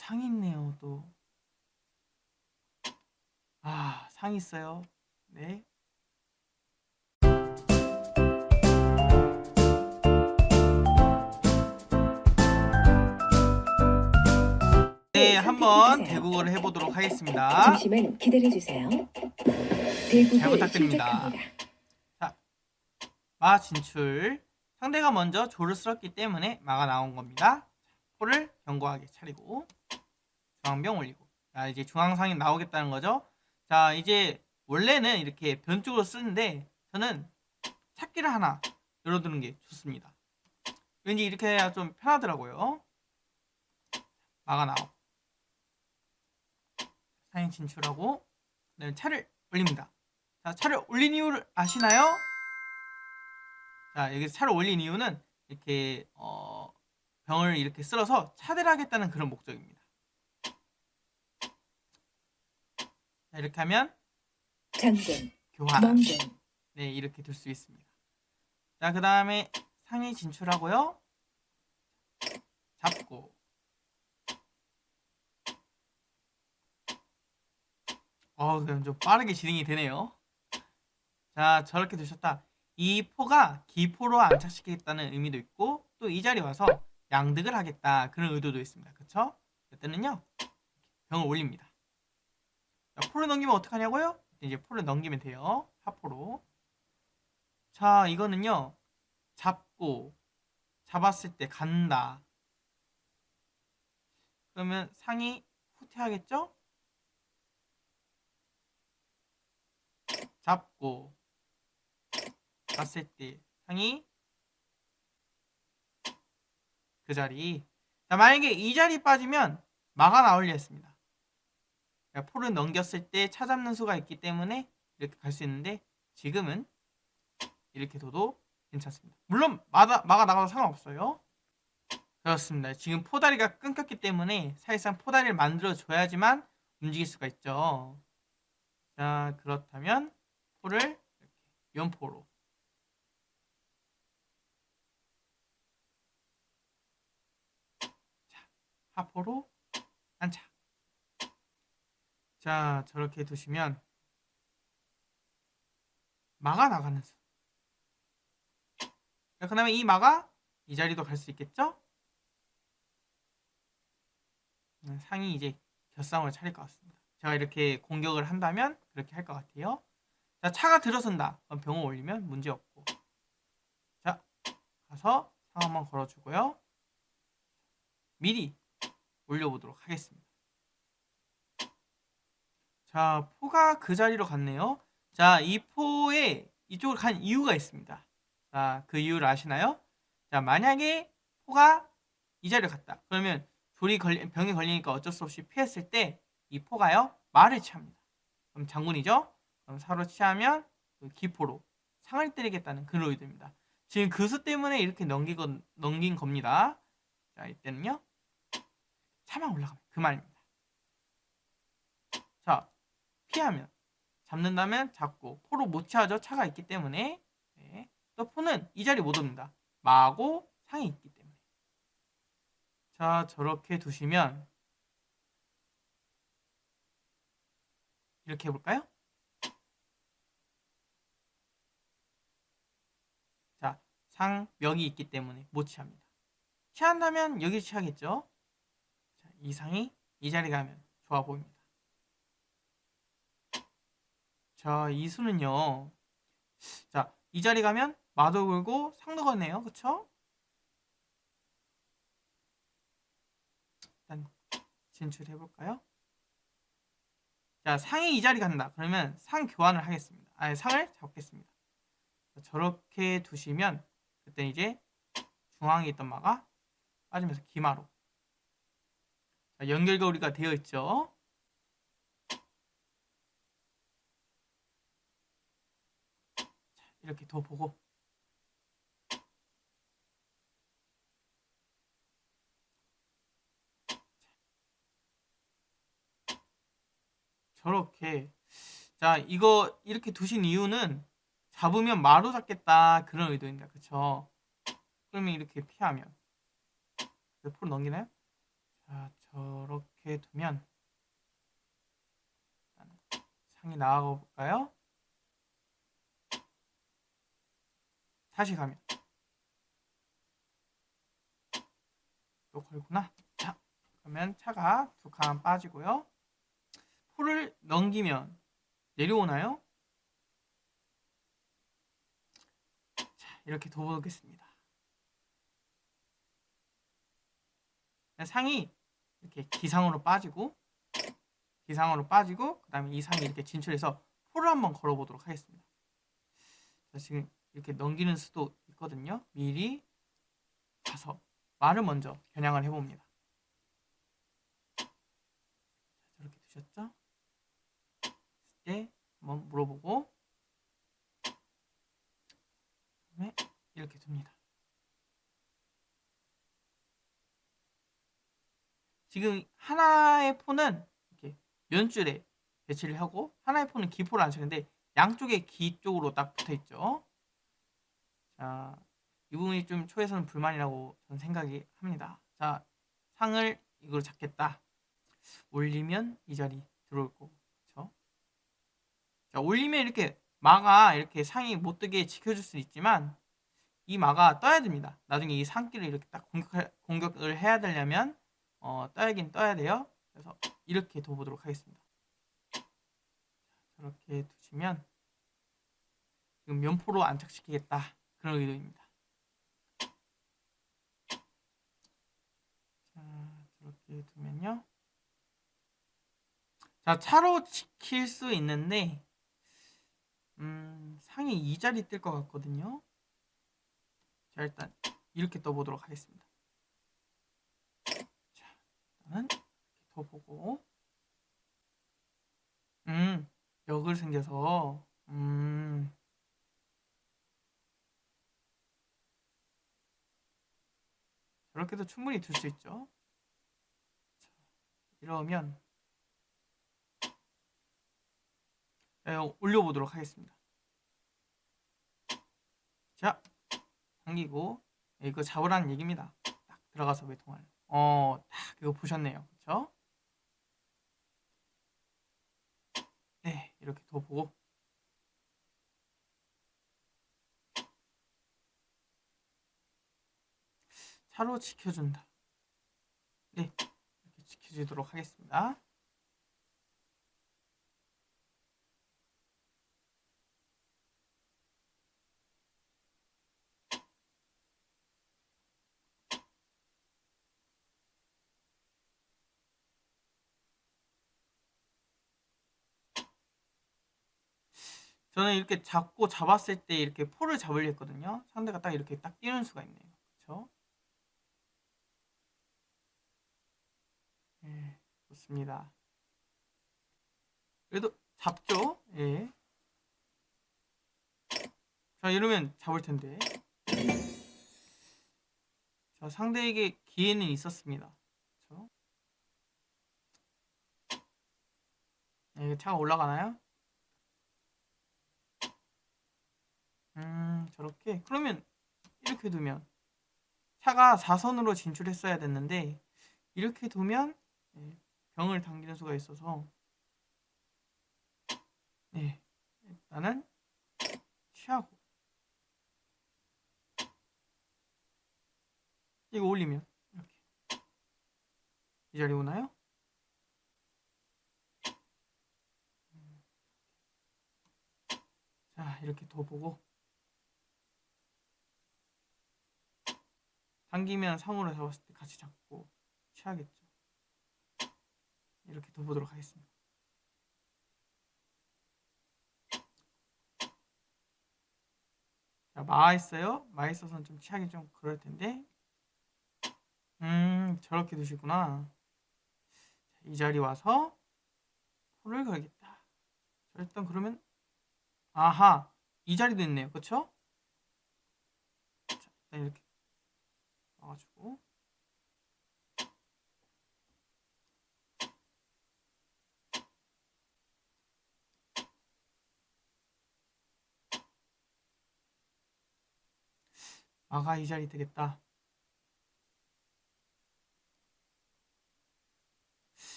상이 있네요, 또. 아, 상이 있어요. 네. 네, 한번 대국어를 해보도록 하겠습니다. 잠시만 기다려 주세요. 대국을 잘 부탁드립니다. 시작합니다. 마 진출. 상대가 먼저 조를 쓸었기 때문에 마가 나온 겁니다. 포를 견고하게 차리고 중앙병 올리고. 자, 이제 중앙상이 나오겠다는 거죠. 자, 이제 원래는 이렇게 변 쪽으로 쓰는데 저는 찾기를 하나 열어두는 게 좋습니다. 왠지 이렇게 해야 좀 편하더라고요. 마가 나오고. 상인 진출하고 그다음에 차를 올립니다. 자, 차를 올린 이유를 아시나요? 자, 여기서 차를 올린 이유는 이렇게 어, 병을 이렇게 쓸어서 차대를 하겠다는 그런 목적입니다. 자, 이렇게 하면 장군, 교환. 멍군, 네, 이렇게 될수 있습니다. 자, 그 다음에 상위 진출하고요. 잡고. 어, 그럼 좀 빠르게 진행이 되네요. 자, 저렇게 되셨다. 이 포가 기포로 안착시키겠다는 의미도 있고, 또 이 자리에 와서 양득을 하겠다. 그런 의도도 있습니다. 그쵸? 그때는요, 병을 올립니다. 자, 포를 넘기면 어떡하냐고요? 이제 포를 넘기면 돼요. 파포로. 자, 이거는요. 잡고 잡았을 때 간다. 그러면 상이 후퇴하겠죠? 잡고 갔을 때 상이 그 자리. 자, 만약에 이 자리 빠지면 마가 나올려 했습니다. 그러니까 포를 넘겼을 때 찾아잡는 수가 있기 때문에 이렇게 갈 수 있는데 지금은 이렇게 둬도 괜찮습니다. 물론 마다, 마가 나가도 상관없어요. 그렇습니다. 지금 포다리가 끊겼기 때문에 사실상 포다리를 만들어 줘야지만 움직일 수가 있죠. 자 그렇다면 포를 이렇게 연포로 자 하포로 안착. 자 저렇게 두시면 마가 나가는 수. 자, 그다음에 이 마가 이 자리도 갈 수 있겠죠? 음, 상이 이제 곁상을 차릴 것 같습니다. 제가 이렇게 공격을 한다면 그렇게 할 것 같아요. 자, 차가 들어선다. 그럼 병을 올리면 문제 없고. 자, 가서 상 한번 걸어주고요. 미리 올려보도록 하겠습니다. 자, 포가 그 자리로 갔네요. 자, 이 포에 이쪽으로 간 이유가 있습니다. 자, 그 이유를 아시나요? 자, 만약에 포가 이 자리로 갔다. 그러면 조리 걸리, 병에 걸리니까 어쩔 수 없이 피했을 때 이 포가요 말을 취합니다. 그럼 장군이죠. 그럼 사로 취하면 그 기포로 상을 때리겠다는 그런 의도입니다. 지금 그 수 때문에 이렇게 넘기건, 넘긴 겁니다. 자, 이때는요. 차만 올라가면 그 말입니다. 자, 피하면 잡는다면 잡고 포로 못 취하죠. 차가 있기 때문에 네. 또 포는 이 자리 못 옵니다. 마하고 상이 있기 때문에. 자, 저렇게 두시면 이렇게 해볼까요? 자, 상, 명이 있기 때문에 못 취합니다. 취한다면 여기 취하겠죠? 자, 이 상이 이 자리 가면 좋아 보입니다. 자, 이 수는요. 자, 이 자리 가면 마도 걸고 상도 거네요. 그쵸? 일단 진출해 볼까요? 자, 상이 이 자리 간다. 그러면 상 교환을 하겠습니다. 아니, 상을 잡겠습니다. 자, 저렇게 두시면 그때 이제 중앙에 있던 마가 빠지면서 기마로 자, 연결고리가 되어 있죠. 자, 이렇게 더 보고. 저렇게. 자 이거 이렇게 두신 이유는 잡으면 마로 잡겠다 그런 의도입니다. 그쵸? 그러면 이렇게 피하면. 몇 프로 넘기나요? 자 저렇게 두면. 상이 나아가 볼까요? 다시 가면 또 걸구나. 자, 그러면 차가 두 칸 빠지고요. 포를 넘기면 내려오나요? 자, 이렇게 둬보겠습니다. 상이 이렇게 기상으로 빠지고 기상으로 빠지고 그 다음에 이 상이 이렇게 진출해서 포를 한번 걸어보도록 하겠습니다. 자, 지금 이렇게 넘기는 수도 있거든요. 미리 가서 말을 먼저 겨냥을 해봅니다. 자, 저렇게 두셨죠? 때 한번 물어보고 그다음에 이렇게 둡니다. 지금 하나의 포는 이렇게 면줄에 배치를 하고 하나의 포는 기포를 안 치는데 양쪽에 기 쪽으로 딱 붙어 있죠. 자, 이 부분이 좀 초에서는 불만이라고 저는 생각이 합니다. 자, 상을 이걸 잡겠다. 올리면 이 자리 들어올 거고, 그렇죠? 자, 올리면 이렇게 마가 이렇게 상이 못 뜨게 지켜줄 수 있지만 이 마가 떠야 됩니다. 나중에 이 상기를 이렇게 딱 공격할, 공격을 해야 되려면 어, 떠야긴 떠야 돼요. 그래서 이렇게 둬보도록 하겠습니다. 자, 저렇게 두시면 지금 면포로 안착시키겠다 그런 의도입니다. 자, 저렇게 두면요. 자, 차로 지킬 수 있는데 음, 상이 이 자리 뜰 것 같거든요. 자, 일단 이렇게 떠보도록 하겠습니다. 자, 일단은 이렇게 둬보고 음, 역을 생겨서 음, 저렇게도 충분히 둘 수 있죠. 자, 이러면 자, 이거 올려보도록 하겠습니다. 자, 당기고 예, 이거 잡으라는 얘기입니다. 딱 들어가서 외통할. 어, 딱 이거 보셨네요. 그렇죠? 네, 이렇게 둬보고 차로 지켜준다. 네, 이렇게 지켜주도록 하겠습니다. 저는 이렇게 잡고 잡았을 때 이렇게 포를 잡으려 했거든요. 상대가 딱 이렇게 딱 뛰는 수가 있네요. 그렇죠? 예, 좋습니다. 그래도 잡죠. 예. 자, 이러면 잡을 텐데. 자, 상대에게 기회는 있었습니다. 그렇죠? 예, 차가 올라가나요? 음, 저렇게. 그러면 이렇게 두면 차가 4선으로 진출했어야 됐는데 이렇게 두면 네, 병을 당기는 수가 있어서 네, 일단은 취하고 이거 올리면 이렇게 이 자리 오나요? 음. 자 이렇게 둬보고 당기면 상으로 잡았을 때 같이 잡고 취하겠죠. 이렇게 둬보도록 하겠습니다. 자, 마 있어요? 마 있어서는 좀 취하기 좀 그럴 텐데. 음, 저렇게 두시구나. 자, 이 자리 와서 포를 걸겠다. 자, 일단 그러면 아하, 이 자리도 있네요. 그쵸? 자, 일단 이렇게 와가지고 아가 이 자리 되겠다.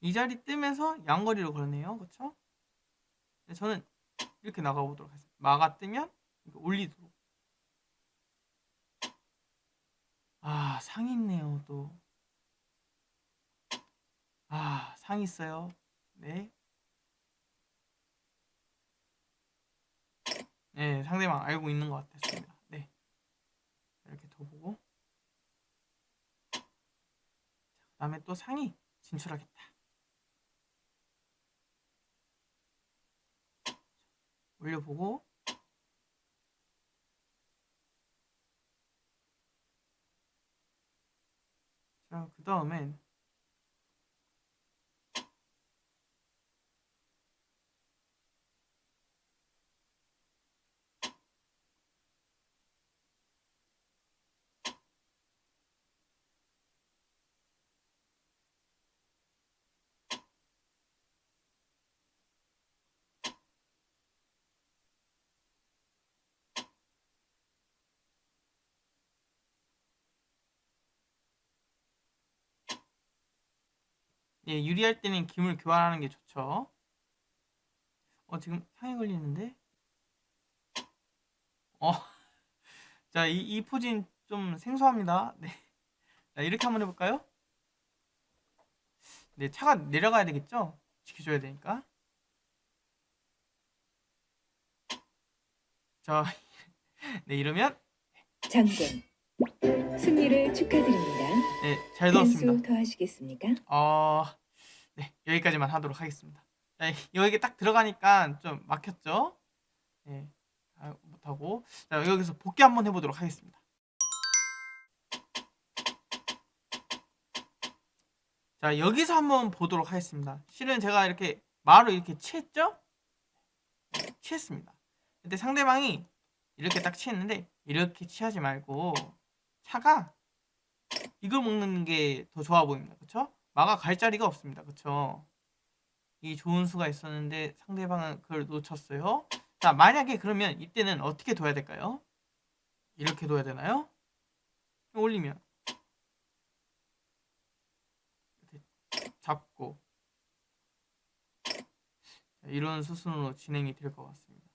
이 자리 뜨면서 양거리로 걸네요. 그쵸? 네, 저는 이렇게 나가보도록 하겠습니다. 마가 뜨면 올리도록. 아, 상이 있네요, 또. 아, 상이 있어요. 네. 네, 상대방 알고 있는 것 같았습니다. 보고. 그 다음에 또 상이 진출하겠다. 올려보고. 자, 그 다음엔 예, 유리할 때는 김을 교환하는 게 좋죠. 어, 지금 상에 걸리는데? 어, 자, 이, 이 포진 좀 생소합니다. 네. 자, 이렇게 한번 해볼까요? 네, 차가 내려가야 되겠죠? 지켜줘야 되니까. 자, 네, 이러면, 장군. 승리를 축하드립니다. 네, 잘 넣었습니다. 단수 더 하시겠습니까? 어, 네, 여기까지만 하도록 하겠습니다. 자, 여기 딱 들어가니까 좀 막혔죠? 네, 아, 못하고. 자, 여기서 복귀 한번 해보도록 하겠습니다. 자, 여기서 한번 보도록 하겠습니다. 실은 제가 이렇게 마로 이렇게 취했죠? 취했습니다. 근데 상대방이 이렇게 딱 취했는데, 이렇게 취하지 말고, 차가 이걸 먹는 게 더 좋아 보입니다. 그쵸? 마가 갈 자리가 없습니다. 그쵸? 이 좋은 수가 있었는데 상대방은 그걸 놓쳤어요. 자, 만약에 그러면 이때는 어떻게 둬야 될까요? 이렇게 둬야 되나요? 올리면 잡고 자, 이런 수순으로 진행이 될 것 같습니다.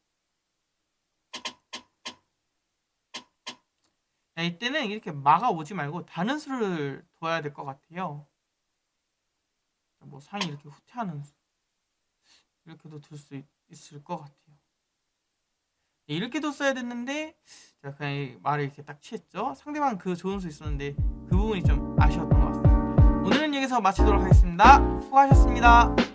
자, 이때는 이렇게 막아 오지 말고 다른 수를 둬야 될 것 같아요. 자, 뭐 상이 이렇게 후퇴하는 수 이렇게도 둘 수 있을 것 같아요. 네, 이렇게도 써야 됐는데 제가 그냥 이 말을 이렇게 딱 취했죠. 상대방 그 좋은 수 있었는데 그 부분이 좀 아쉬웠던 것 같습니다. 오늘은 여기서 마치도록 하겠습니다. 수고하셨습니다.